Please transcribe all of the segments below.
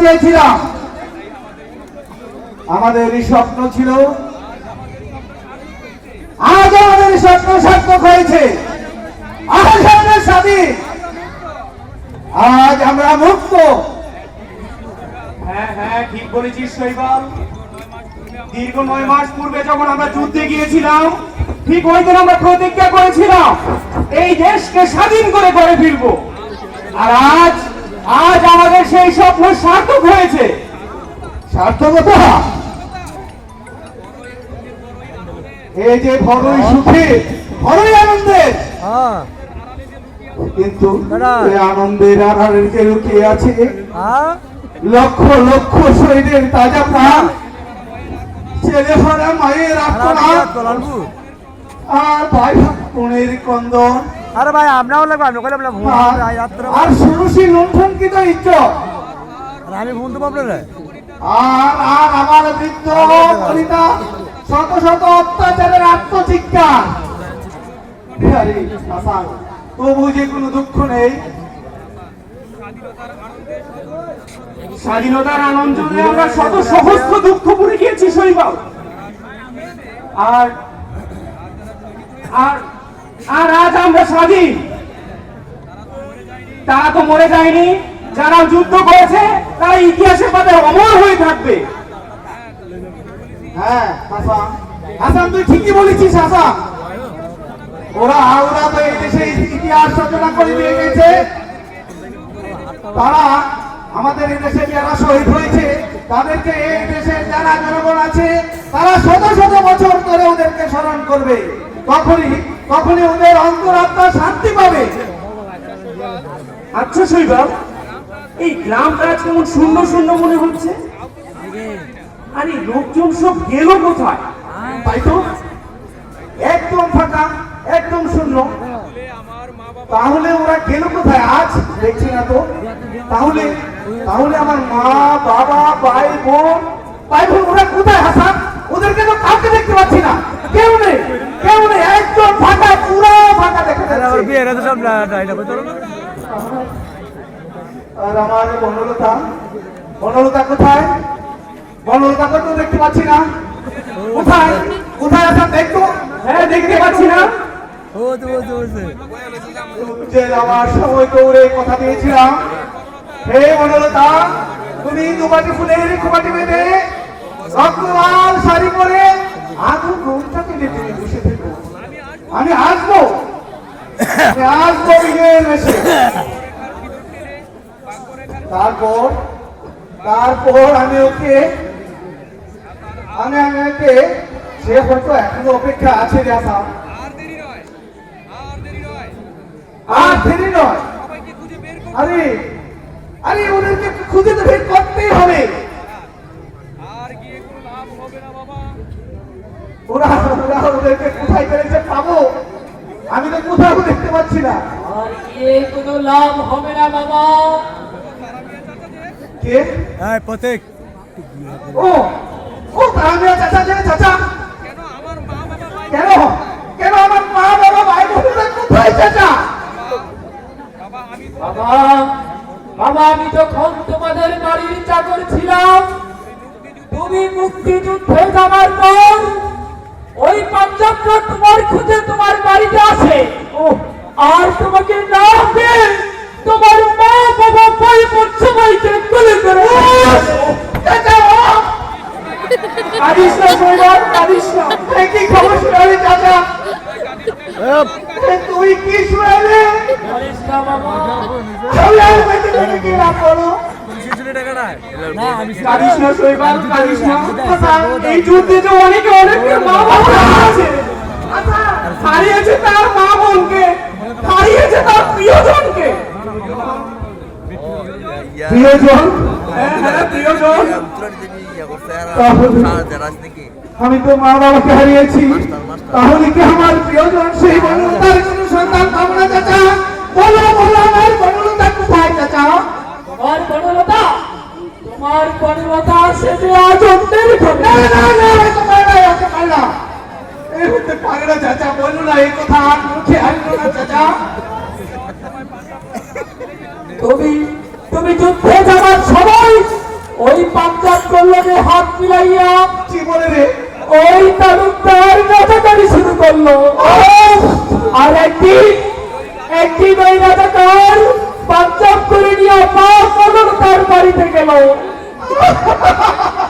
চেয়েছিলাম। আমাদের স্বপ্ন ছিল, আজ আমাদের স্বপ্ন সার্থক হয়েছে। আজ আমরা মুক্ত। হ্যাঁ হ্যাঁ ঠিক বলেছিস দীর্ঘ নয় মাস পূর্বে যখন আমরা যুদ্ধে গিয়েছিলাম, ঠিক ওই দিন আমরা প্রতিজ্ঞা করেছিলাম, এই দেশকে স্বাধীন করে করে ফিরবো আর আজ আজ আমাদের সেই স্বপ্ন সার্থক হয়েছে। সার্থকতা এই যে বড়ই সুখে বড়ই আনন্দের হ্যাঁ। কিন্তু আনন্দের আড়ালে যে লুকিয়ে আছে? হ্যাঁ। লক্ষ লক্ষ শহীদের তাজা প্রাণ। ছেলে হারা মায়ের আর ভাই বোনের কন্দন। আরে ভাই আমরাও লাগবো আমি কইলাম না ফোন আর- যাত্রা আর সুরসী লুণ্ঠনকৃত ইজ্জত। আমি ফোন তো পাবলো রে। আর আর আমার বৃদ্ধ কলিতা শত শত অত্যাচারের আত্মচিৎকার। তবু যে কোনো দুঃখ নেই। স্বাধীনতার আনন্দে আমরা শত সহস্র দুঃখ ভুলে গিয়েছি শৈবাল। আর আর আর আজ আমরা স্বাধীন। তারা তো মরে যায়নি। যারা যুদ্ধ করেছে, তারা ইতিহাসের পাতায় অমর হয়ে থাকবে। হ্যাঁ হাসান। তুই ঠিকই বলেছিস, হাসান। ওরা ওরা তো এই দেশে ইতিহাস রচনা করে দিয়ে গেছে। তারা আমাদের এই দেশে যারা শহীদ হয়েছে, তাদেরকে এই দেশের যারা জনগণ আছে, তারা শত শত বছর ধরে ওদেরকে স্মরণ করবে। তখনই তখনই ওদের অন্তরাত্মা শান্তি পাবে? আচ্ছা শৈবাল, এই গ্রামটা আজ কেমন শূন্য শূন্য মনে হচ্ছে? আরে, লোকজন সব গেল কোথায়? তাই তো? একদম ফাঁকা, একদম শূন্য। তাহলে ওরা গেল কোথায় আজ? দেখছি না তো। তাহলে তাহলে আমার মা, বাবা, ভাই, বোন ভাই বোন, ওরা কোথায় হাসান ওদেরকে তো কাউকে দেখতে পাচ্ছি না। কেউ নেই কেউ নেই একদম ফাঁকা পুরো ফাঁকা দেখা যাচ্ছে। তো সব আর আমার বনলতা বনলতা কোথায়? বনলতাকে তো দেখতে পাচ্ছি না। কোথায়? কোথায় দেখতো হ্যাঁ দেখতে পাচ্ছি না। আমার সময় কথা দিয়েছিলাম। হে বনলতা তুমি দুবাটি ফুলের খোপাটি বেঁধে রক্তলাল শাড়ি পরে আধু ঘুমটা তুলে তুমি বসে থেকো আমি আসব। আসব তারপর তারপর আমি ওকে আমি আমি ওকে সে হয়তো এখনও অপেক্ষা আছে আসাম আর দেরি নয় আরে আরে ওদেরকে খুঁজে তো বের করতেই হবে ওরা ওরা ওদেরকে কোথায় পেরেছে পাবো আমি তো কোথাও দেখতে পাচ্ছি না। এ কোনো লাভ হবে না বাবা। কে? হ্যাঁ ও ও তারামিয়া চাচা যে চাচা? কেন? কেন আমার মা বাবা ভাই বোনেরা কোথায় চাচা? বাবা বাবা আমি যখন তোমাদের বাড়ির চাকর ছিলাম তুমি মুক্তিযুদ্ধে যাবার পর কাঁদিস না শৈবাল কাঁদিস না কি খবর শোনালি চাচা? তুই কি শোনালি বলিস না বাবা আমি আর বেঁচে থেকে কি লাভ করো টাকা নাই না আমি কাঁদিস না শৈবাল কাঁদিস না এই যুদ্ধে যে অনেকে অনেকে মা বাবা আছে হারিয়েছে তার মা বোনকে হারিয়েছে তার প্রিয়জনকে। প্রিয়জন? হ্যাঁ হ্যাঁ প্রিয়জন। আমি তো মা বাবাকে হারিয়েছি তাহলে কি আমার প্রিয়জন সেই বনলতার কোনো সন্তান পাবো না চাচা? বলো বলো আমার বনলতা কোথায় চাচা? বনলতা তোমার বনলতা সে যে আজ অন্যের না না না এই হতে পারে না চাচা বলো না এই কথা আর মুখে আসলো না চাচা। তুমি তুমি যুদ্ধে যাবার সময় মিলাইয়া কি বলে রে। ওই তালুকদার রাজাকারি শুরু করল। আর একদিন একদিন ওই রাজাকার পাঞ্জাব করে নিয়ে পা পলক তার বাড়িতে গেল।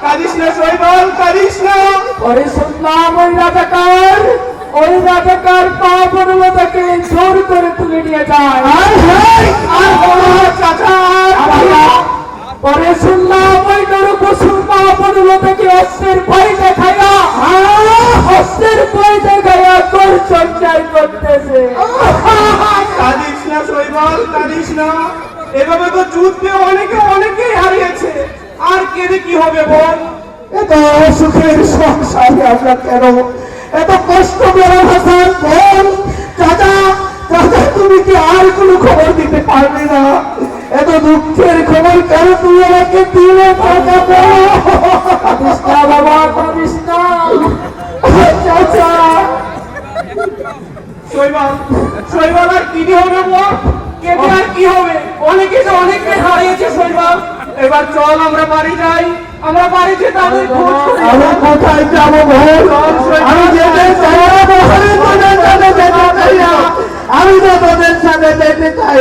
কাঁদিস না শৈবাল কাঁদিস না। পরে শুনলাম ওই রাজাকার ওই রাজাকার পা বনলতাকে জোর করে তুলে নিয়ে যায়। কাঁদিস না কাঁদিস না। এভাবে তো যুদ্ধে অনেকে অনেকেই হারিয়েছে। আর কেঁদে কি হবে বল? এত সুখের সংসারে আমরা কেন? এত কষ্ট বেড়ে হাসান বল চাচা চাচা, তুমি কি আর কোনো খবর দিতে পারবে না? এত দুঃখের খবর কেন তুমি আমাকে দিলে বাবা শৈবাল শৈবাল আর কি হবে বল কেঁদে আর কি হবে? অনেকে তো অনেকে হারিয়েছে শৈবাল। এবার চল আমরা বাড়ি যাই। আমরা বাড়িতে তাদের আমি কোথায় যাব বল? আমি যেতে চাই না, বল, আমি তোদের সাথে যেতে চাই না। আমি তো তোদের সাথে যেতে চাই